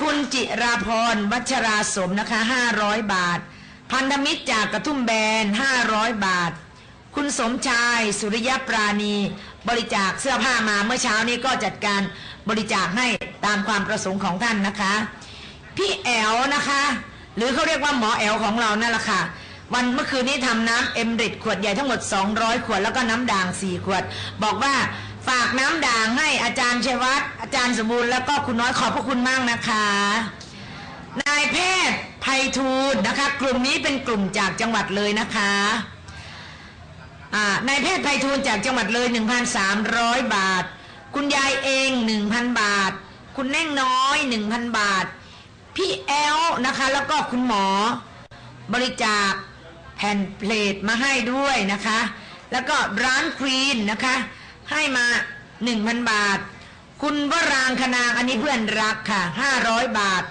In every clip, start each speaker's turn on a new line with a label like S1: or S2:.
S1: คุณจิราพรวัชราสมนะคะ 500 บาท พันธมิตรจากกระทุ่มแบน 500 บาท คุณสมชายสุริยปราณี บริจาคเสื้อผ้ามาเมื่อเช้านี้ก็จัดการบริจาคให้ตามความประสงค์ของท่านนะคะ พี่แอลนะคะ หรือเขาเรียกว่าหมอแอลของเรานั่นแหละค่ะวันเมื่อคืนนี้ทำน้ำเอ็มริดขวดใหญ่ทั้งหมด 200 ขวดแล้วก็น้ำด่าง 4 ขวด บอกว่า ฝากน้ำด่างให้อาจารย์เชวัตรอาจารย์สมบูรณ์แล้วก็คุณน้อยขอบพระคุณมากนะคะ นายแพทย์ไพฑูรย์นะคะ กลุ่มนี้เป็นกลุ่มจากจังหวัดเลยนะคะนายแพทย์ไพฑูรย์จากจังหวัดเลย 1,300 บาท คุณยายเอง 1,000 บาท คุณแน่งน้อย 1,000 บาท พี่แอลนะคะ แล้วก็คุณหมอ บริจาคแผ่นเพลทมาให้ด้วยนะคะ แล้วก็ร้านควีนนะคะ ให้มา1,000บาท คุณวรางคนางอันนี้เพื่อนรักค่ะ500บาท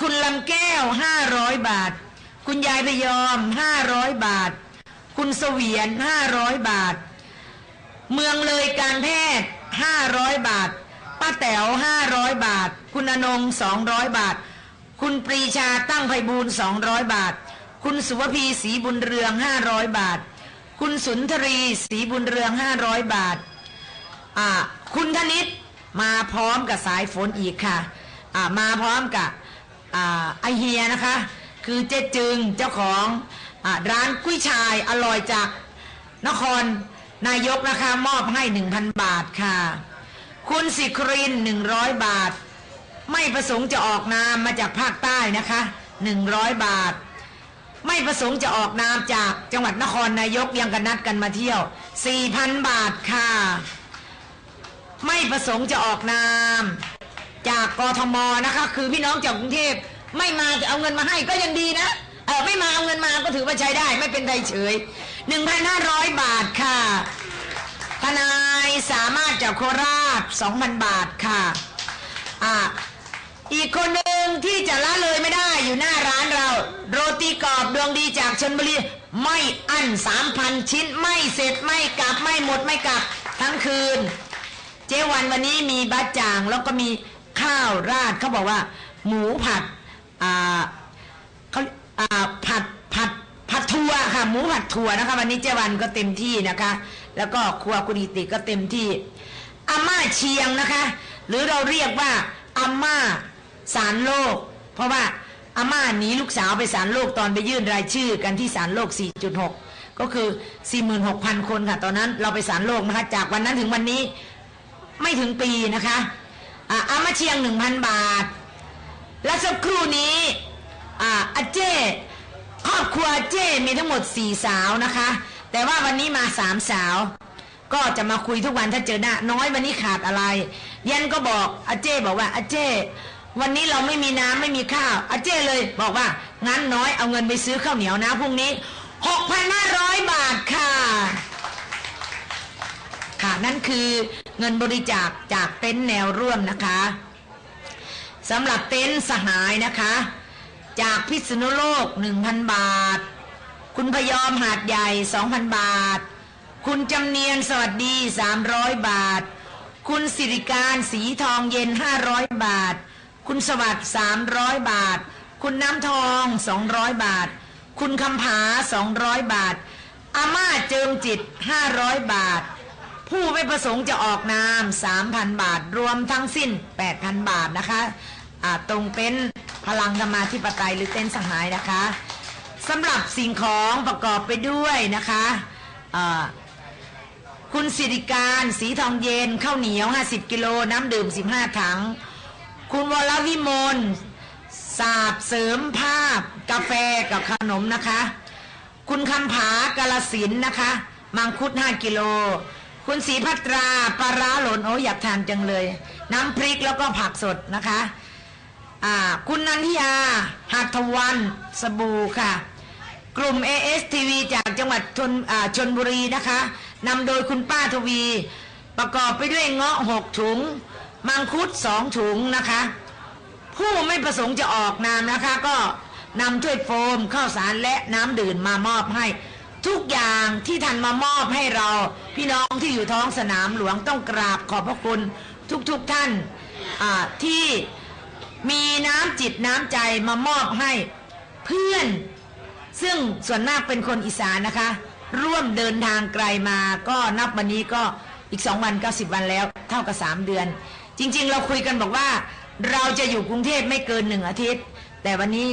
S1: คุณลำแก้ว500บาท คุณยายพยอม500บาท คุณเสวียน500บาท เมืองเลยการแพทย์500บาท ป้าแต๋ว500บาท คุณอนง200บาท คุณปรีชาตั้งไพบูลย์200บาท คุณสุวพีศรีบุญเรือง500บาท คุณสุนทรีศรีบุญเรือง500บาท อ่า คุณธนิตมาพร้อมกับสายฝนอีกค่ะ อ่า มาพร้อมกับ อ่าไอเฮียนะคะ คือเจ๊จึงเจ้าของ อ่า ร้านกุ้ยชายอร่อยจากนครนายกนะคะ มอบให้1,000บาทค่ะ คุณสิคริน100บาท ไม่ประสงค์จะออกนามมาจากภาคใต้นะคะ100บาท ไม่ประสงค์จะออกนามจากจังหวัดนครนายกยังกันนัดกันมาเที่ยว 4,000 บาทค่ะ ไม่ประสงค์จะออกนาม จากกทมนะคะ คือพี่น้องจากกรุงเทพไม่มาจะเอาเงินมาให้ก็ยังดีนะเออไม่มาเอาเงินมาก็ถือว่าใช้ได้ ไม่เป็นไรเฉย 1,500 บาทค่ะทนายสามารถจากโคราช 2,000 บาทค่ะอ่าอีกคนหนึ่งที่จะละเลยไม่ได้อยู่หน้าร้านเรา โรตี กรอบดวงดีจากชนบุรี ไม่อั้น3,000ชิ้นไม่เสร็จไม่กลับไม่หมดไม่กลับทั้งคืน เจ๊วันวันนี้มีบะจ่างแล้วก็มีข้าวราดเขาบอกว่า หมูผัดอ่าเขาอ่าผัดผัดผัดทัวค่ะหมูผัดทัวนะคะ วันนี้เจ๊วันก็เต็มที่นะคะ แล้วก็ครัวคุณอิติก็เต็มที่อาม่าเชียงนะคะ หรือเราเรียกว่าอาม่าสารโลก เพราะว่า อาม่าหนีลูกสาวไปสารโลกตอนไปยื่นรายชื่อกันที่สารโลก 4.6 ก็คือ 46,000 คนค่ะ ตอนนั้นเราไปสารโลกนะคะ จากวันนั้นถึงวันนี้ไม่ถึงปีนะคะอาอมาเชียงหนึ่งพันบาท และสักครู่นี้อาอาเจ้ครอบครัวเจ้มีทั้งหมดสี่สาวนะคะ แต่ว่าวันนี้มาสามสาว ก็จะมาคุยทุกวันถ้าเจอหน้าน้อยวันนี้ขาดอะไร ยันก็บอกอาเจ้บอกว่าอาเจ้ วันนี้เราไม่มีน้ำไม่มีข้าวอาเจ้เลยบอกว่างั้นน้อยเอาเงินไปซื้อข้าวเหนียวนะพรุ่งนี้หกพันห้าร้อยบาทค่ะ ค่ะนั่นคือเงินบริจาคจากเต็นท์แนวร่วมนะคะสำหรับเต็นท์สหายนะคะ จากพิษณุโลก 1,000 บาท คุณพยอมหาดใหญ่ 2,000 บาท คุณจำเนียนสวัสดี 300 บาท คุณสิริการสีทองเย็น 500 บาท คุณสวัสดิ์300 บาท คุณน้ำทอง 200 บาท คุณคำผา 200 บาท อาม่าเจิมจิต 500 บาท ผู้ไม่ประสงค์จะออกนาม 3,000 บาท รวมทั้งสิ้น 8,000 บาทนะคะตรงเต็นพลังธรรมาธิปไตยหรือเต็นสหายนะคะสำหรับสิ่งของประกอบไปด้วยนะคะคุณสิริการ สีทองเย็นข้าวเหนียว 50 กิโล น้ำดื่ม 15 ถัง คุณวรวิมลสาบเสริมภาพ กาแฟกับขนมนะคะ คุณคำผากาลสินนะคะ มังคุด 5 กิโล คุณศรีพัตราปลาร้าหล่นโอ้อยากทานจังเลย น้ำพริกแล้วก็ผักสดนะคะอ่าคุณนันทิยาหัตถวันสบู่ค่ะ กลุ่ม ASTV จากจังหวัดชนอ่าชนบุรีนะคะนำโดยคุณป้าทวี ประกอบไปด้วยเงาะหกถุง มังคุดสองถุงนะคะ ผู้ไม่ประสงค์จะออกนามนะคะ ก็นำถ้วยโฟมข้าวสารและน้ำดื่มมามอบให้ ทุกอย่างที่ท่านมามอบให้เรา พี่น้องที่อยู่ท้องสนามหลวงต้องกราบขอบพระคุณทุกๆทท่านที่มีน้ำจิตน้ำใจมามอบให้เพื่อน ซึ่งส่วนมากเป็นคนอีสานนะคะ ร่วมเดินทางไกลมาก็นับวันนี้ก็อีกสองวันก็สิบวันแล้ว เท่ากับสามเดือน จริง ๆ เราคุยกันบอกว่า เราจะอยู่กรุงเทพไม่เกินหนึ่งอาทิตย์ แต่วันนี้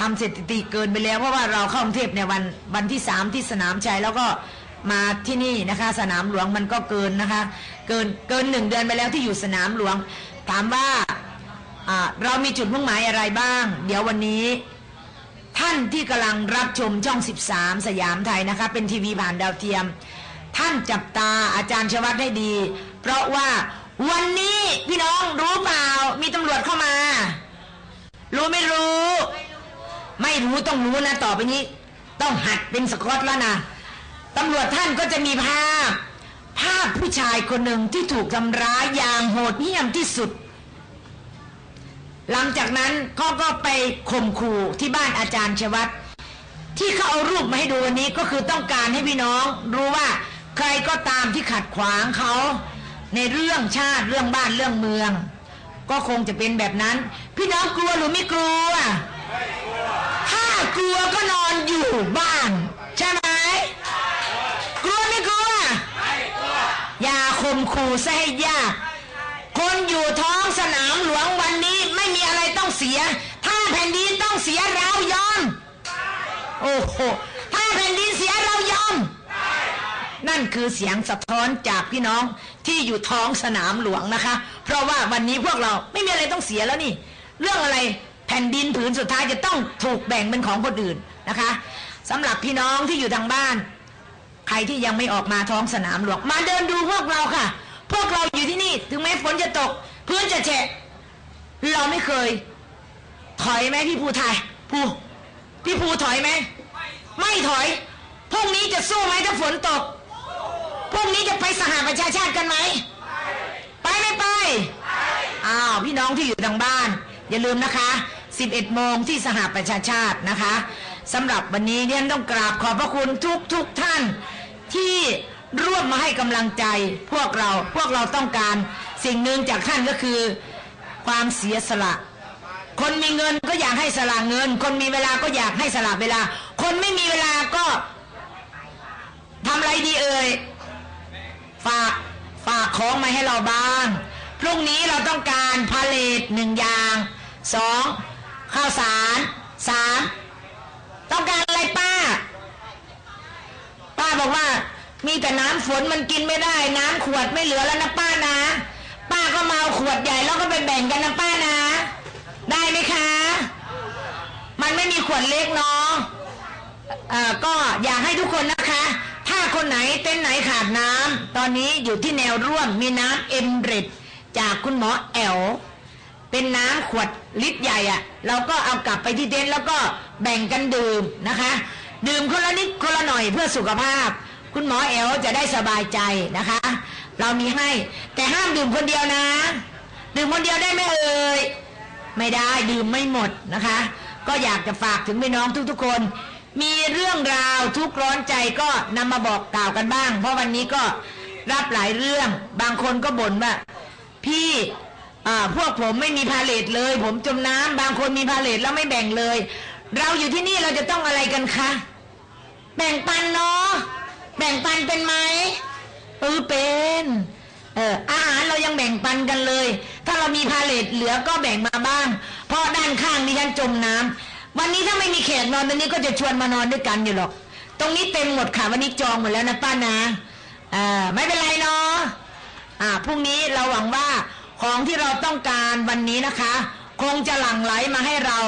S1: ทำสถิติเกินไปแล้วเพราะว่าเราเข้ากรุงเทพในวันวันที่สามที่สนามชัยแล้วก็มาที่นี่นะคะ สนามหลวงมันก็เกินนะคะ เกินเกินหนึ่งเดือนไปแล้วที่อยู่สนามหลวง ถามว่าอ่าเรามีจุดมุ่งหมายอะไรบ้าง เดี๋ยววันนี้ท่านที่กำลังรับชมช่อง 13 สยามไทยนะคะ เป็นทีวีผ่านดาวเทียม ท่านจับตาอาจารย์ชวัตให้ดี เพราะว่า วันนี้พี่น้องรู้เปล่า มีตำรวจเข้ามา รู้ไม่รู้ ไม่รู้ต้องรู้นะต่อไปนี้ ต้องหัดเป็นสกอตแล้วนะตำรวจท่านก็จะมีภาพ ภาพผู้ชายคนหนึ่งที่ถูกทำร้ายอย่างโหดเหี้ยมที่สุด หลังจากนั้นเขาก็ไปข่มขู่ที่บ้านอาจารย์ชวัตที่เขาเอารูปมาให้ดูวันนี้ก็คือต้องการให้พี่น้องรู้ว่าใครก็ตามที่ขัดขวางเขา ในเรื่องชาติเรื่องบ้านเรื่องเมือง ก็คงจะเป็นแบบนั้น พี่น้องกลัวหรือไม่กลัวถ้ากลัวก็นอนอยู่บ้าน ใช่ไหมกลัวไม่กลัวอย่าข่มขู่ซะให้ยาก คนอยู่ท้องสนามหลวงวันนี้ไม่มีอะไรต้องเสีย ถ้าแผ่นดินต้องเสียเรายอมโอ้โหถ้าแผ่นดินเสียเรายอม นั่นคือเสียงสะท้อนจากพี่น้องที่อยู่ท้องสนามหลวงนะคะ เพราะว่าวันนี้พวกเราไม่มีอะไรต้องเสียแล้วนี่ เรื่องอะไรแผ่นดินผืนสุดท้ายจะต้องถูกแบ่งเป็นของคนอื่นนะคะสำหรับพี่น้องที่อยู่ทางบ้าน ใครที่ยังไม่ออกมาท้องสนามหลวง มาเดินดูพวกเราค่ะ พวกเราอยู่ที่นี่ ถึงแม้ฝนจะตก พื้นจะแฉะเราไม่เคย ถอยไหมพี่ภูไทยภูพี่ภูถอยไหมไม่ถอยพรุ่งนี้จะสู้ไหมถ้าฝนตก พรุ่งนี้จะไปสหประชาชาติกันไหม ไปไม่ไป อ้าวพี่น้องที่อยู่ทางบ้าน อย่าลืมนะคะ 11 โมงที่สหประชาชาตินะคะสำหรับวันนี้เนี่ยต้องกราบขอบพระคุณทุกทุกท่าน ที่ร่วมมาให้กำลังใจพวกเราพวกเราต้องการ สิ่งหนึ่งจากท่านก็คือ ความเสียสละ คนมีเงินก็อยากให้สละเงิน คนมีเวลาก็อยากให้สละเวลา คนไม่มีเวลาก็ทำอะไรดีเอ่ย ฝากฝากของมาให้เราบ้าง พรุ่งนี้เราต้องการพาเลทหนึ่งอย่างสองข้าวสารสามต้องการอะไรป้า ป้าบอกว่า มีแต่น้ำฝนมันกินไม่ได้ น้ำขวดไม่เหลือแล้วนะป้านะ ป้าก็มาเอาขวดใหญ่แล้วก็ไปแบ่งกันนะป้านะ ได้ไหมคะ มันไม่มีขวดเล็กเนาะเอ่อก็อยากให้ทุกคนนะคะ ถ้าคนไหนเต้นไหนขาดน้ำตอนนี้อยู่ที่แนวร่วมมีน้ำเอ็มเรดจากคุณหมอแอลเป็นน้ำขวดลิตรใหญ่อะเราก็เอากลับไปที่เต็นท์แล้วก็แบ่งกันดื่มนะคะ ดื่มคนละนิดคนละหน่อยเพื่อสุขภาพ คุณหมอแอลจะได้สบายใจนะคะ เรามีให้ แต่ห้ามดื่มคนเดียวนะ ดื่มคนเดียวได้ไหมเอ่ยไม่ได้ดื่มไม่หมดนะคะ ก็อยากจะฝากถึงพี่น้องทุกๆคน มีเรื่องราวทุกขร้อนใจก็นำมาบอกกล่าวกันบ้าง เพราะวันนี้ก็รับหลายเรื่อง บางคนก็บ่นว่า พี่พวกผมไม่มีพาเลทเลย ผมจมน้ำบางคนมีพาเลทแล้วไม่แบ่งเลย เราอยู่ที่นี่เราจะต้องอะไรกันคะ แบ่งปันเนาะแบ่งปันเป็นไหมเออเป็นเอออาหารเรายังแบ่งปันกันเลย ถ้าเรามีพาเลทเหลือก็แบ่งมาบ้าง เพราะด้านข้างดิฉันจมน้ำวันนี้ถ้า ไม่มีแขกนอนตรงนี้ก็จะชวนมานอนด้วยกันอยู่หรอก ตรงนี้เต็มหมดค่ะวันนี้จองหมดแล้วนะป้านะอ่าไม่เป็นไรเนาะอ่าพรุ่งนี้เราหวังว่าของที่เราต้องการวันนี้นะคะ คงจะหลั่งไหลมาให้เรา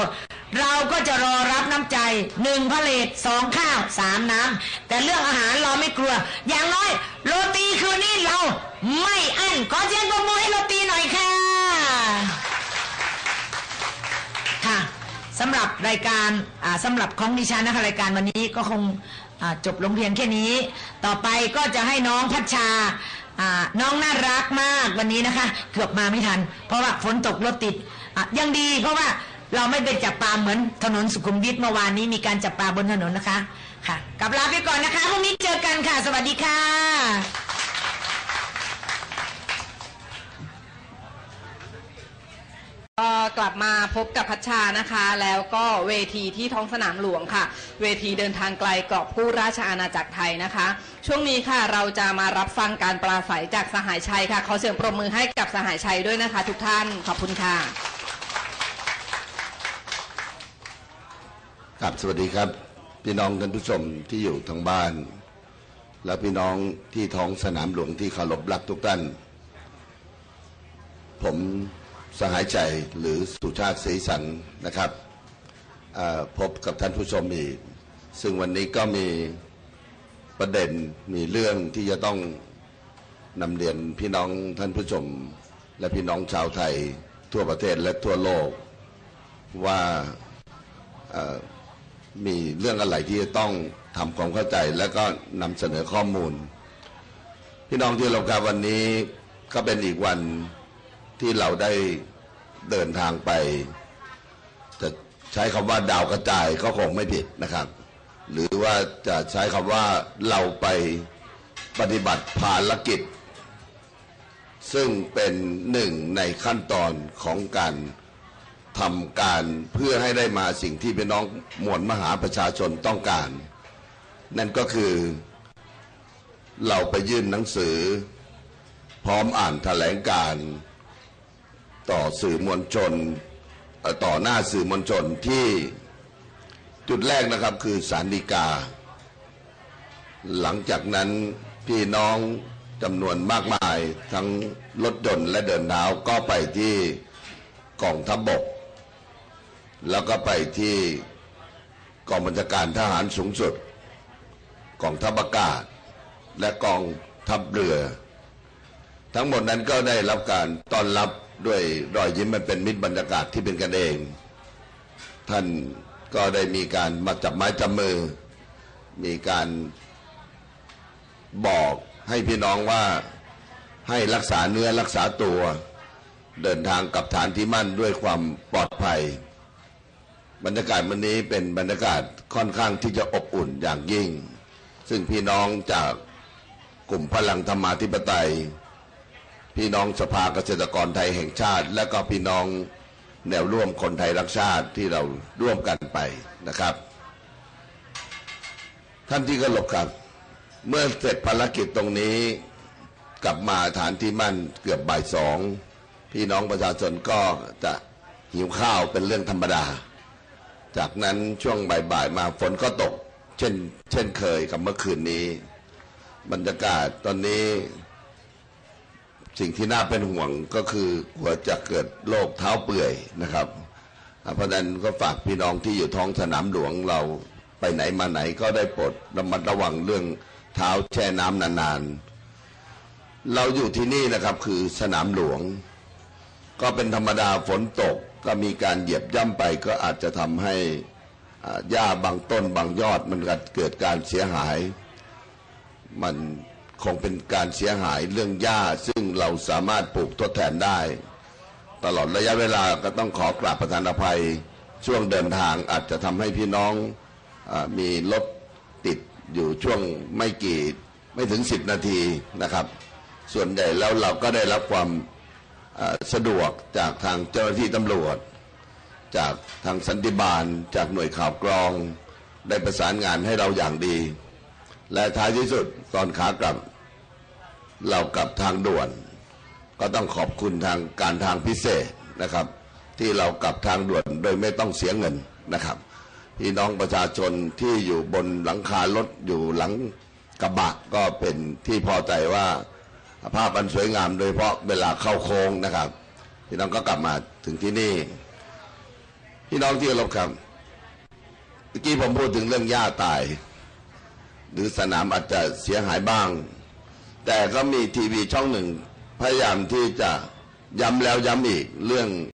S1: เราก็จะรอรับน้ำใจหนึ่งพะเลทสองข้าวสามน้ำแต่เรื่องอาหารเราไม่กลัว อย่างน้อย โรตีคืนนี้เราไม่อั้นขอเสียงปรบมือให้โรตีหน่อยค่ะสำหรับรายการอ่าสำหรับของดิฉันนะคะรายการวันนี้ก็คงจบลงเพียงแค่นี้ ต่อไปก็จะให้น้องพัชชาน้องน่ารักมากวันนี้นะคะ เกือบมาไม่ทัน เพราะว่าฝนตกรถติดยังดีเพราะว่าเราไม่ไปจับปลาเหมือนถนนสุขุมวิทเมื่อวานนี้มีการจับปลาบนถนนนะคะ ค่ะกลับลาไปก่อนนะคะพรุ่งนี้เจอกันค่ะ สวัสดีค่ะ
S2: เอ่อ กลับมาพบกับพัชชานะคะ แล้วก็เวทีที่ท้องสนามหลวงค่ะ เวทีเดินทางไกลกรอบผู้ราชอาณาจักรไทยนะคะ ช่วงนี้ค่ะเราจะมารับฟังการปราศัยจากสหายชัยค่ะขอเสียงปรบมือให้กับสหายชัยด้วยนะคะ ทุกท่านขอบคุณค่ะ
S3: ครับสวัสดีครับ พี่น้องท่านผู้ชมที่อยู่ทางบ้าน และพี่น้องที่ท้องสนามหลวงที่เคารพรักทุกท่าน ผม สหายใจหรือสุชาติศรีสันนะครับพบกับท่านผู้ชมอีก ซึ่งวันนี้ก็มีประเด็นมีเรื่องที่จะต้องนำเรียนพี่น้องท่านผู้ชม และพี่น้องชาวไทยทั่วประเทศและทั่วโลก ว่ามีเรื่องอะไรที่จะต้องทำความเข้าใจและก็นำเสนอข้อมูล พี่น้องที่เราครับวันนี้ก็เป็นอีกวัน ที่เราได้เดินทางไป จะใช้คำว่าดาวกระจายก็คงไม่ผิดนะครับ หรือว่าจะใช้คำว่าเราไปปฏิบัติภารกิจ ซึ่งเป็นหนึ่งในขั้นตอนของการทำการเพื่อให้ได้มาสิ่งที่พี่น้องมวลมหาประชาชนต้องการ นั่นก็คือเราไปยื่นหนังสือ พร้อมอ่านแถลงการ ต่อสื่อมวลชน ต่อหน้าสื่อมวลชนที่จุดแรกนะครับคือสารดีกา หลังจากนั้นพี่น้องจำนวนมากมาย ทั้งรถยนต์และเดินเท้าก็ไปที่กองทัพบบก แล้วก็ไปที่กองบัญชาการทหารสูงสุดกองทัพอากาศ และกองทัพเรือ ทั้งหมดนั้นก็ได้รับการต้อนรับ ด้วยรอยยิ้มมันเป็นมิตรบรรยากาศที่เป็นกันเอง ท่านก็ได้มีการมาจับไม้จับมือ มีการบอกให้พี่น้องว่าให้รักษาเนื้อรักษาตัว เดินทางกับฐานที่มั่นด้วยความปลอดภัย บรรยากาศวันนี้เป็นบรรยากาศค่อนข้างที่จะอบอุ่นอย่างยิ่ง ซึ่งพี่น้องจากกลุ่มพลังธรรมาธิปไตย พี่น้องสภาเกษตรกรไทยแห่งชาติ และก็พี่น้องแนวร่วมคนไทยรักชาติที่เราร่วมกันไปนะครับ ท่านที่เคารพครับ เมื่อเสร็จภารกิจตรงนี้กลับมาฐานที่มั่นเกือบบ่ายสองพี่น้องประชาชนก็จะหิวข้าวเป็นเรื่องธรรมดา จากนั้นช่วงบ่ายๆมาฝนก็ตก เช่นเช่นเคยกับเมื่อคืนนี้ บรรยากาศตอนนี้ สิ่งที่น่าเป็นห่วงก็คือหัวจะเกิดโรคเท้าเปื่อยนะครับเพราะฉะนั้นก็ฝากพี่น้องที่อยู่ท้องสนามหลวงเราไปไหนมาไหนก็ได้โปรดระมัดระวังเรื่องเท้าแช่น้ำนานๆ เราอยู่ที่นี่นะครับคือสนามหลวง ก็เป็นธรรมดาฝนตกก็มีการเหยียบย่ำไปก็อาจจะทำให้หญ้าบางต้นบางยอดมันเกิดการเสียหาย มัน คงเป็นการเสียหายเรื่องหญ้า ซึ่งเราสามารถปลูกทดแทนได้ ตลอดระยะเวลาก็ต้องขอกราบประทานอภัย ช่วงเดินทางอาจจะทำให้พี่น้องอมีรถติดอยู่ช่วงไม่กี่ไม่ถึง 10 นาทีนะครับ ส่วนใหญ่แล้วเราก็ได้รับความสะดวกจากทางเจ้าหน้าที่ตำรวจ จากทางสันติบาล จากหน่วยข่าวกรอง ได้ประสานงานให้เราอย่างดี และท้ายที่สุดตอนขากลับ เรากลับทางด่วน ก็ต้องขอบคุณทางการทางพิเศษนะครับ ที่เรากลับทางด่วนโดยไม่ต้องเสียเงินนะครับพี่น้องประชาชนที่อยู่บนหลังคารถอยู่หลังกระบะก็เป็นที่พอใจว่าภาพอันสวยงามโดยเฉพาะเวลาเข้าโค้งนะครับ พี่น้องก็กลับมาถึงที่นี่ พี่น้องที่เคารพครับเมื่อกี้ผมพูดถึงเรื่องหญ้าตาย หรือสนามอาจจะเสียหายบ้าง แต่ก็มีทีวีช่องหนึ่งพยายามที่จะย้ำแล้วย้ำอีกเรื่อง